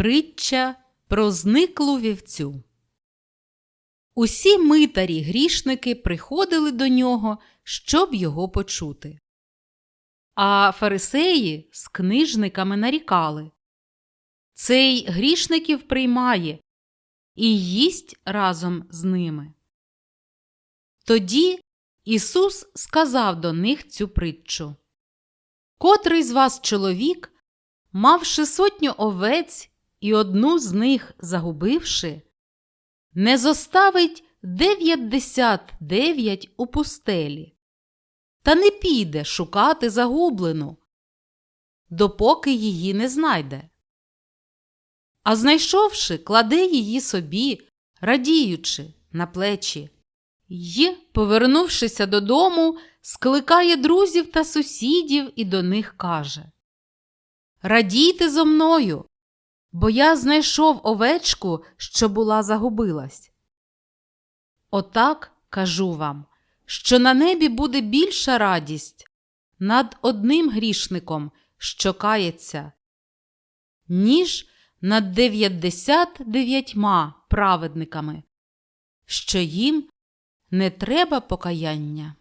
Притча про зниклу вівцю. Усі митарі грішники приходили до нього, щоб його почути. А фарисеї з книжниками нарікали. Цей грішників приймає і їсть разом з ними. Тоді Ісус сказав до них цю притчу. Котрий з вас чоловік, мавши сотню овець і одну з них загубивши, не зоставить дев'ятдесят дев'ять у пустелі, та не піде шукати загублену, допоки її не знайде. А знайшовши, кладе її собі, радіючи на плечі, й, повернувшися додому, скликає друзів та сусідів і до них каже. Радійте зо мною, бо я знайшов овечку, що була загубилась. Отак кажу вам, що на небі буде більша радість над одним грішником, що кається, ніж над дев'ятдесят дев'ятьма праведниками, що їм не треба покаяння.